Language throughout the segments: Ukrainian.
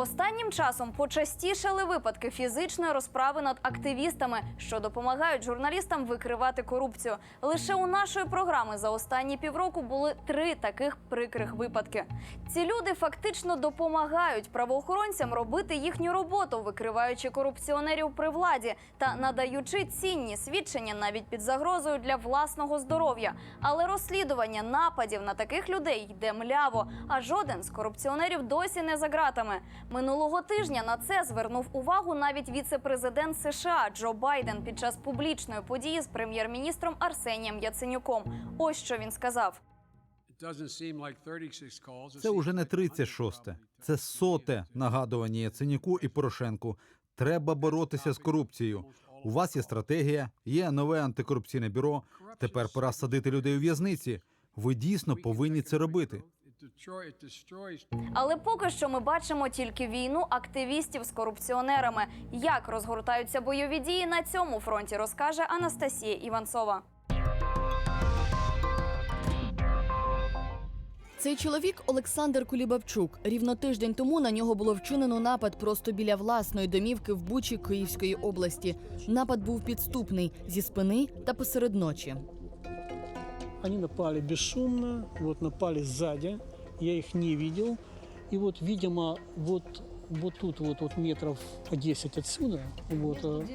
Останнім часом почастішали випадки фізичної розправи над активістами, що допомагають журналістам викривати корупцію. Лише у нашої програми за останні півроку були три таких прикрих випадки. Ці люди фактично допомагають правоохоронцям робити їхню роботу, викриваючи корупціонерів при владі та надаючи цінні свідчення навіть під загрозою для власного здоров'я. Але розслідування нападів на таких людей йде мляво, а жоден з корупціонерів досі не за ґратами. Минулого тижня на це звернув увагу навіть віце-президент США Джо Байден під час публічної події з прем'єр-міністром Арсенієм Яценюком. Ось що він сказав. Це уже не 36-те, це соте нагадування Яценюку і Порошенку. Треба боротися з корупцією. У вас є стратегія, є нове антикорупційне бюро. Тепер пора садити людей у в'язниці. Ви дійсно повинні це робити. Але поки що ми бачимо тільки війну активістів з корупціонерами. Як розгортаються бойові дії на цьому фронті, розкаже Анастасія Іванцова. Цей чоловік Олександр Кулібабчук. Рівно тиждень тому на нього було вчинено напад просто біля власної домівки в Бучі Київської області. Напад був підступний зі спини та посеред ночі. Они напали бесшумно, вот напали сзади, я их не видел. И вот, видимо, вот, вот тут вот, вот метров по 10 отсюда, вот, э,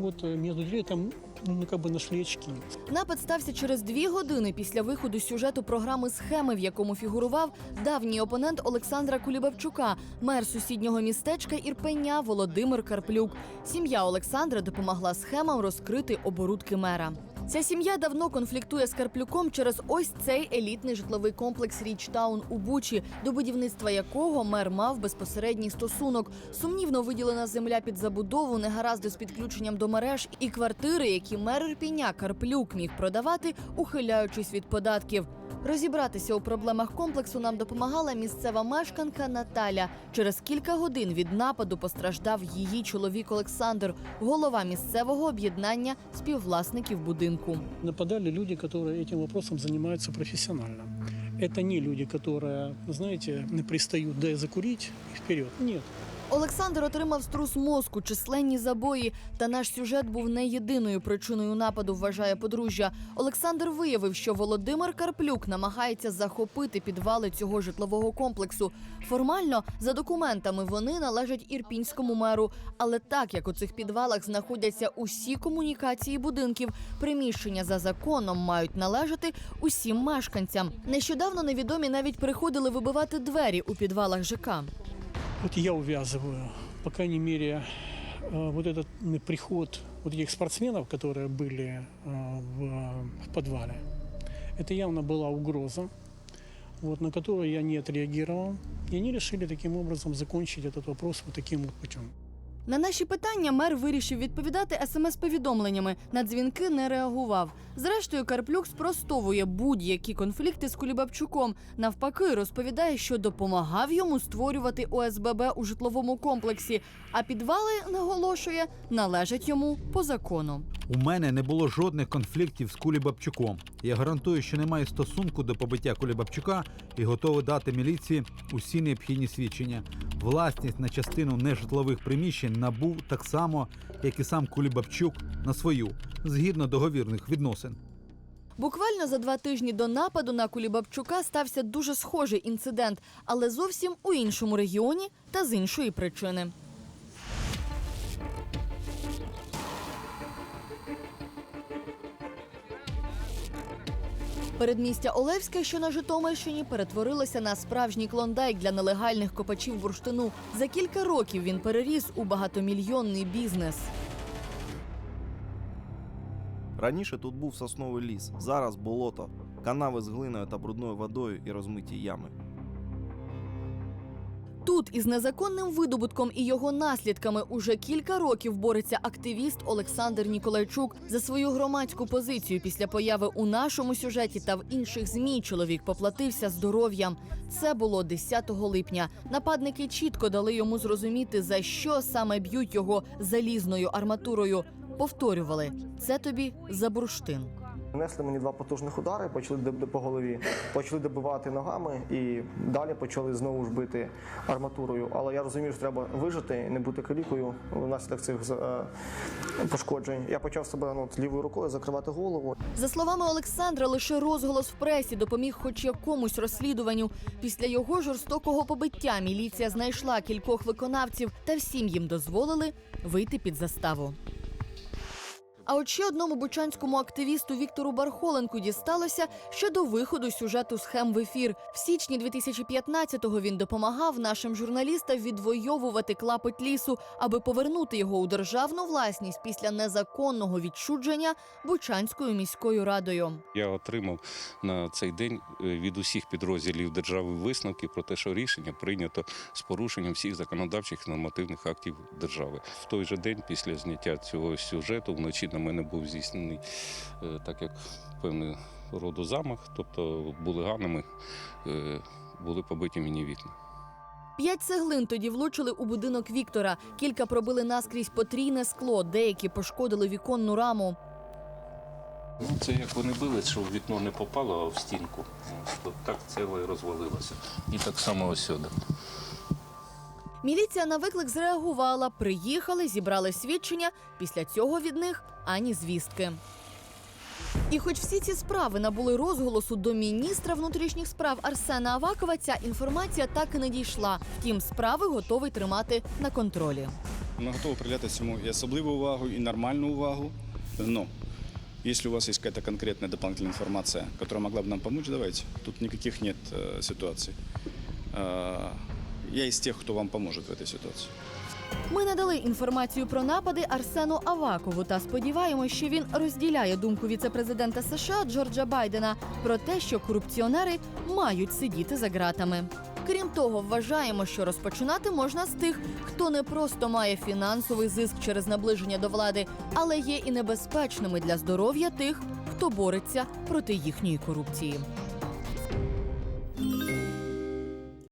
вот э, между деревьями там ну, как бы нашли очки. Напад стався через дві години після виходу сюжету програми Схеми, в якому фігурував давній опонент Олександра Кулібабчука, мер сусіднього містечка Ірпеня Володимир Карплюк. Сім'я Олександра допомогла схемам розкрити оборудки мера. Ця сім'я давно конфліктує з Карплюком через ось цей елітний житловий комплекс Річтаун у Бучі, до будівництва якого мер мав безпосередній стосунок. Сумнівно виділена земля під забудову, негаразди з підключенням до мереж і квартири, які мер Ірпіня Карплюк міг продавати, ухиляючись від податків. Розібратися у проблемах комплексу нам допомагала місцева мешканка Наталя. Через кілька годин від нападу постраждав її чоловік Олександр, голова місцевого об'єднання співвласників будинку. Нападали люди, которые этим вопросом занимаются профессионально. Это не люди, которые, знаете, не пристают, дай закурить и вперед. Нет. Олександр отримав струс мозку, численні забої. Та наш сюжет був не єдиною причиною нападу, вважає подружжя. Олександр виявив, що Володимир Карплюк намагається захопити підвали цього житлового комплексу. Формально, за документами, вони належать ірпінському меру. Але так як у цих підвалах знаходяться усі комунікації будинків, приміщення за законом мають належати усім мешканцям. Нещодавно невідомі навіть приходили вибивати двері у підвалах ЖК. Вот я увязываю, по крайней мере, э, вот этот м, приход вот этих спортсменов, которые были э, в, в подвале, это явно была угроза, вот, на которую я не отреагировал. И они решили таким образом закончить этот вопрос вот таким вот путем. На наші питання мер вирішив відповідати смс-повідомленнями. На дзвінки не реагував. Зрештою, Карплюк спростовує будь-які конфлікти з Кулібабчуком. Навпаки, розповідає, що допомагав йому створювати ОСББ у житловому комплексі. А підвали наголошує належать йому по закону. У мене не було жодних конфліктів з Кулібабчуком. Я гарантую, що немає стосунку до побиття Кулібабчука і готовий дати міліції усі необхідні свідчення. Власність на частину нежитлових приміщень набув так само, як і сам Кулібабчук на свою, згідно договірних відносин. Буквально за два тижні до нападу на Кулібабчука стався дуже схожий інцидент, але зовсім у іншому регіоні та з іншої причини. Передмістя Олевське, що на Житомирщині, перетворилося на справжній клондайк для нелегальних копачів бурштину. За кілька років він переріс у багатомільйонний бізнес. Раніше тут був сосновий ліс, зараз болото, канави з глиною та брудною водою і розмиті ями. Тут із незаконним видобутком і його наслідками уже кілька років бореться активіст Олександр Ніколайчук за свою громадську позицію. Після появи у нашому сюжеті та в інших змі чоловік поплатився здоров'ям. Це було 10 липня. Нападники чітко дали йому зрозуміти, за що саме б'ють його залізною арматурою. Повторювали це тобі за бурштин. Нанесли мені два потужних удари, почали по голові, почали добивати ногами і далі почали знову ж бити арматурою. Але я розумів, що треба вижити, не бути калікою внаслідок цих е, пошкоджень. Я почав себе ну, лівою рукою закривати голову. За словами Олександра, лише розголос в пресі допоміг хоч якомусь розслідуванню. Після його жорстокого побиття міліція знайшла кількох виконавців, та всім їм дозволили вийти під заставу. А от ще одному бучанському активісту Віктору Бархоленку дісталося ще до виходу сюжету схем в ефір. В січні 2015-го він допомагав нашим журналістам відвоювати клапоть лісу, аби повернути його у державну власність після незаконного відчудження Бучанською міською радою. Я отримав на цей день е, від усіх підрозділів держави висновки про те, що рішення прийнято з порушенням всіх законодавчих нормативних актів держави. В той же день, після зняття цього сюжету, вночі на мене був здійснений е, так як певний роду замах, тобто булиганами е, були побиті мені вікна. П'ять цеглин тоді влучили у будинок Віктора. Кілька пробили наскрізь потрійне скло, деякі пошкодили віконну раму. Ну, це як вони били, що в вікно не попало, а в стінку. От так і розвалилося. І так само ось сюди. Міліція на виклик зреагувала, приїхали, зібрали свідчення. Після цього від них ані звістки. І хоч всі ці справи набули розголосу до міністра внутрішніх справ Арсена Авакова, ця інформація так і не дійшла. Втім, справи готовий тримати на контролі. Ми готові приділяти цьому і особливу увагу, і нормальну увагу. Но если у вас есть какая-то конкретная дополнительная информация, могла бы нам помочь, давайте. Тут никаких нет э. Я из тех, кто вам поможет в этой ситуации. Ми надали інформацію про напади Арсену Авакову та сподіваємось, що він розділяє думку віцепрезидента США Джорджа Байдена про те, що корупціонери мають сидіти за ґратами. Крім того, вважаємо, що розпочинати можна з тих, хто не просто має фінансовий зиск через наближення до влади, але є і небезпечними для здоров'я тих, хто бореться проти їхньої корупції.